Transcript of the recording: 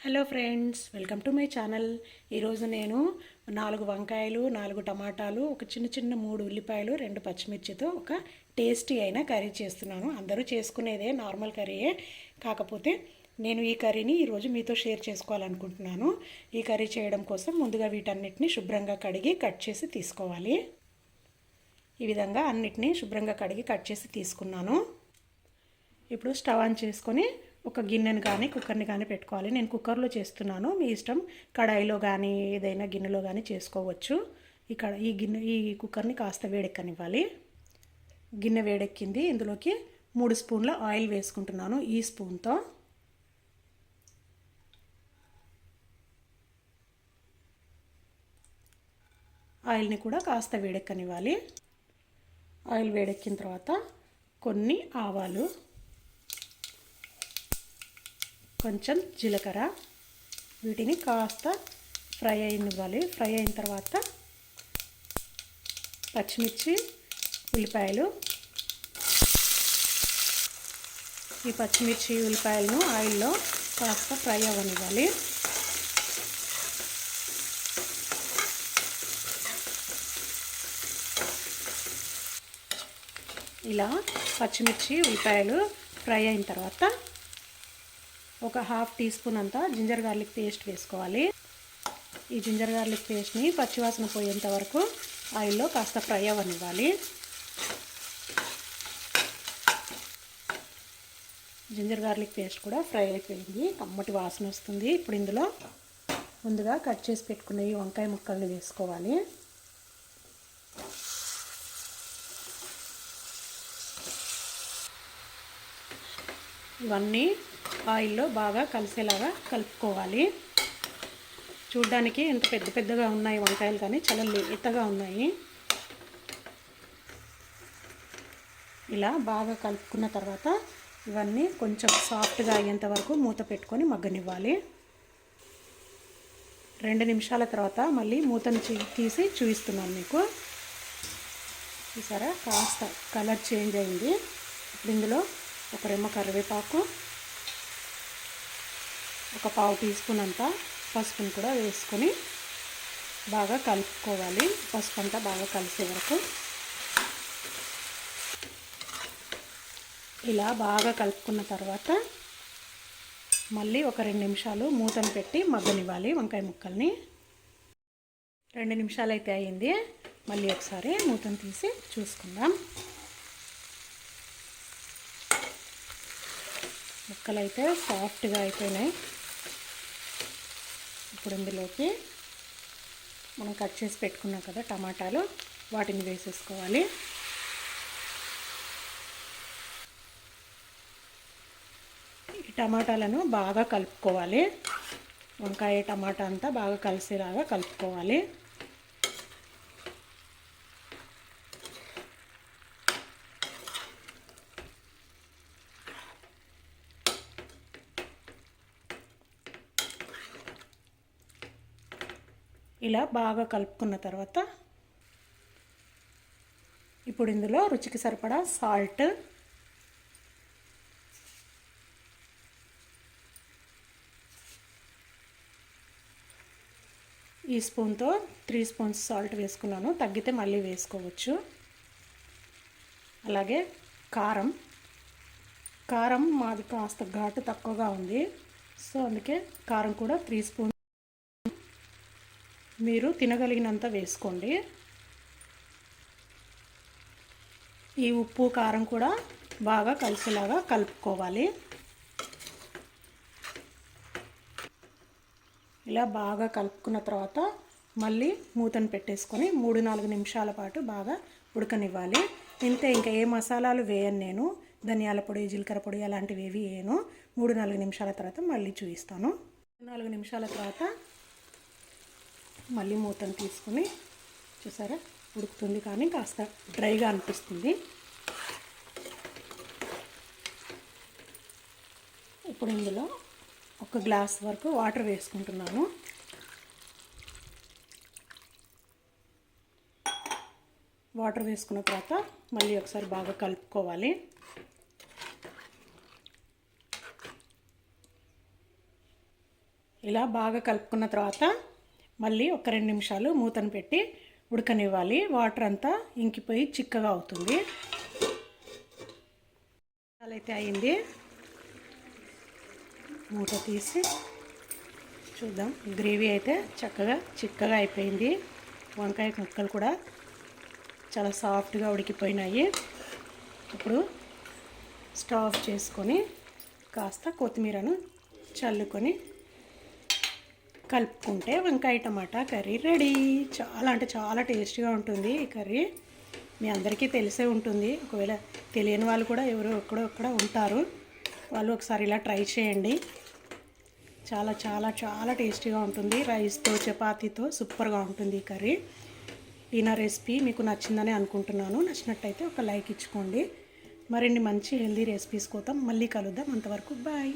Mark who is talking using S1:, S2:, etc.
S1: Hello friends welcome to my channel ఈరోజు నేను నాలుగు వంకాయలు నాలుగు టమాటాలు ఒక చిన్న చిన్న మూడు ఉల్లిపాయలు రెండు పచ్చిమిర్చితో ఒక టేస్టీ అయిన కర్రీ చేస్తున్నాను. అందరూ చేసుకునేదే నార్మల్ కర్రీయే. కాకపోతే నేను ఈ కర్రీని ఈరోజు మీతో షేర్ చేసుకోవాలనుకుంటున్నాను. ఈ కర్రీ చేయడం కోసం ముందుగా వీటన్నిటిని శుభ్రంగా కడిగి కట్ చేసి తీసుకోవాలి. ఈ విధంగా అన్నిటినీ శుభ్రంగా కడిగి కట్ చేసి తీసుకున్నాను. ఇప్పుడు స్టవ్ ఆన్ చేసుకొని ఒక గిన్నెను కానీ కుక్కర్ని కానీ పెట్టుకోవాలి. నేను కుక్కర్లో చేస్తున్నాను. మీ ఇష్టం కడాయిలో కానీ ఏదైనా గిన్నెలో కానీ చేసుకోవచ్చు. ఇక్కడ ఈ గిన్నె ఈ కుక్కర్ని కాస్త వేడెక్కనివ్వాలి. గిన్నె వేడెక్కింది. ఇందులోకి మూడు స్పూన్ల ఆయిల్ వేసుకుంటున్నాను ఈ స్పూన్తో. ఆయిల్ని కూడా కాస్త వేడెక్కనివ్వాలి. ఆయిల్ వేడెక్కిన తర్వాత కొన్ని ఆవాలు. కొంచెం జీలకర్ర వీటిని కాస్త ఫ్రై అయినివ్వాలి. ఫ్రై అయిన తర్వాత పచ్చిమిర్చి ఉల్లిపాయలు. ఈ పచ్చిమిర్చి ఉల్లిపాయలను ఆయిల్లో కాస్త ఫ్రై అవ్వనివ్వాలి. ఇలా పచ్చిమిర్చి ఉల్లిపాయలు ఫ్రై అయిన తర్వాత ఒక హాఫ్ టీ స్పూన్ అంతా జింజర్ గార్లిక్ పేస్ట్ వేసుకోవాలి. ఈ జింజర్ గార్లిక్ పేస్ట్ని పచ్చివాసన పోయేంత వరకు ఆయిల్లో కాస్త ఫ్రై అవ్వనివ్వాలి. జింజర్ గార్లిక్ పేస్ట్ కూడా ఫ్రై అయిపోయింది. కమ్మటి వాసన వస్తుంది. ఇప్పుడు ఇందులో ముందుగా కట్ చేసి పెట్టుకున్న ఈ వంకాయ ముక్కల్ని వేసుకోవాలి. ఇవన్నీ ఆయిల్లో బాగా కలిసేలాగా కలుపుకోవాలి. చూడ్డానికి ఎంత పెద్ద పెద్దగా ఉన్నాయి వంకాయలు కానీ చాలా లేతగా ఉన్నాయి. ఇలా బాగా కలుపుకున్న తర్వాత ఇవన్నీ కొంచెం సాఫ్ట్గా అయ్యేంత వరకు మూత పెట్టుకొని మగ్గనివ్వాలి. రెండు నిమిషాల తర్వాత మళ్ళీ మూతను తీసి చూపిస్తున్నాను మీకు. చూసారా? కాస్త కలర్ చేంజ్ అయింది. ఇప్పుడు ఇందులో ఒక రెమ్మ కరివేపాకు ఒక పావు టీ స్పూన్ అంతా పసుపుని కూడా వేసుకొని బాగా కలుపుకోవాలి. పసుపు అంతా బాగా కలిసే వరకు. ఇలా బాగా కలుపుకున్న తర్వాత మళ్ళీ ఒక రెండు నిమిషాలు మూతను పెట్టి మగ్గనివ్వాలి వంకాయ ముక్కల్ని. రెండు నిమిషాలు అయితే అయింది మళ్ళీ ఒకసారి మూతను తీసి చూసుకుందాం. ముక్కలు అయితే సాఫ్ట్గా అయిపోయినాయి. ఇప్పుడు ఇందులోకి మనం కట్ చేసి పెట్టుకున్నాం కదా టమాటాలు వాటిని వేసేసుకోవాలి. ఈ టమాటాలను బాగా కలుపుకోవాలి. వంకాయ టమాటా అంతా బాగా కలిసేలాగా కలుపుకోవాలి. ఇలా బాగా కలుపుకున్న తర్వాత ఇప్పుడు ఇందులో రుచికి సరిపడా సాల్ట్ ఈ స్పూన్తో త్రీ స్పూన్స్ సాల్ట్ వేసుకున్నాను. తగ్గితే మళ్ళీ వేసుకోవచ్చు. అలాగే కారం. కారం మాది కాస్త ఘాటు తక్కువగా ఉంది. సో అందుకే కారం కూడా త్రీ స్పూన్ మీరు తినగలిగినంత వేసుకోండి. ఈ ఉప్పు కారం కూడా బాగా కలిసేలాగా కలుపుకోవాలి. ఇలా బాగా కలుపుకున్న తర్వాత మళ్ళీ మూతను పెట్టేసుకొని మూడు నాలుగు నిమిషాల పాటు బాగా ఉడకనివ్వాలి. ఇంతే ఇంకా ఏ మసాలాలు వేయను నేను. ధనియాల పొడి జీలకర్ర పొడి అలాంటివి ఏవి వేయను. మూడు నాలుగు నిమిషాల తర్వాత మళ్ళీ చూపిస్తాను. నాలుగు నిమిషాల తర్వాత మళ్ళీ మూతను తీసుకొని చూసారా? ఉడుకుతుంది కానీ కాస్త డ్రైగా అనిపిస్తుంది. ఇప్పుడు ఇందులో ఒక గ్లాస్ వరకు వాటర్ వేసుకుంటున్నాను. వాటర్ వేసుకున్న తర్వాత మళ్ళీ ఒకసారి బాగా కలుపుకోవాలి. ఇలా బాగా కలుపుకున్న తర్వాత మళ్ళీ ఒక రెండు నిమిషాలు మూతను పెట్టి ఉడకనివ్వాలి. వాటర్ అంతా ఇంకిపోయి చిక్కగా అవుతుంది. అలా అయితే అయింది. మూత తీసి చూద్దాం. గ్రేవీ అయితే చక్కగా చిక్కగా అయిపోయింది. వంకాయ ముక్కలు కూడా చాలా సాఫ్ట్గా ఉడికిపోయినాయి. ఇప్పుడు స్టవ్ ఆఫ్ చేసుకొని కాస్త కొత్తిమీరను చల్లుకొని కలుపుకుంటే వంకాయ టమాటా కర్రీ రెడీ. చాలా అంటే చాలా టేస్టీగా ఉంటుంది ఈ కర్రీ. మీ అందరికీ తెలిసే ఉంటుంది. ఒకవేళ తెలియని వాళ్ళు కూడా ఎవరో ఎక్కడో ఎక్కడ ఉంటారు. వాళ్ళు ఒకసారి ఇలా ట్రై చేయండి. చాలా చాలా చాలా టేస్టీగా ఉంటుంది. రైస్తో చపాతీతో సూపర్గా ఉంటుంది ఈ కర్రీ. ఈ నా రెసిపీ మీకు నచ్చిందని అనుకుంటున్నాను. నచ్చినట్టయితే ఒక లైక్ ఇచ్చుకోండి. మరిన్ని మంచి హెల్దీ రెసిపీస్ కోసం మళ్ళీ కలుద్దాం. అంతవరకు బాయ్.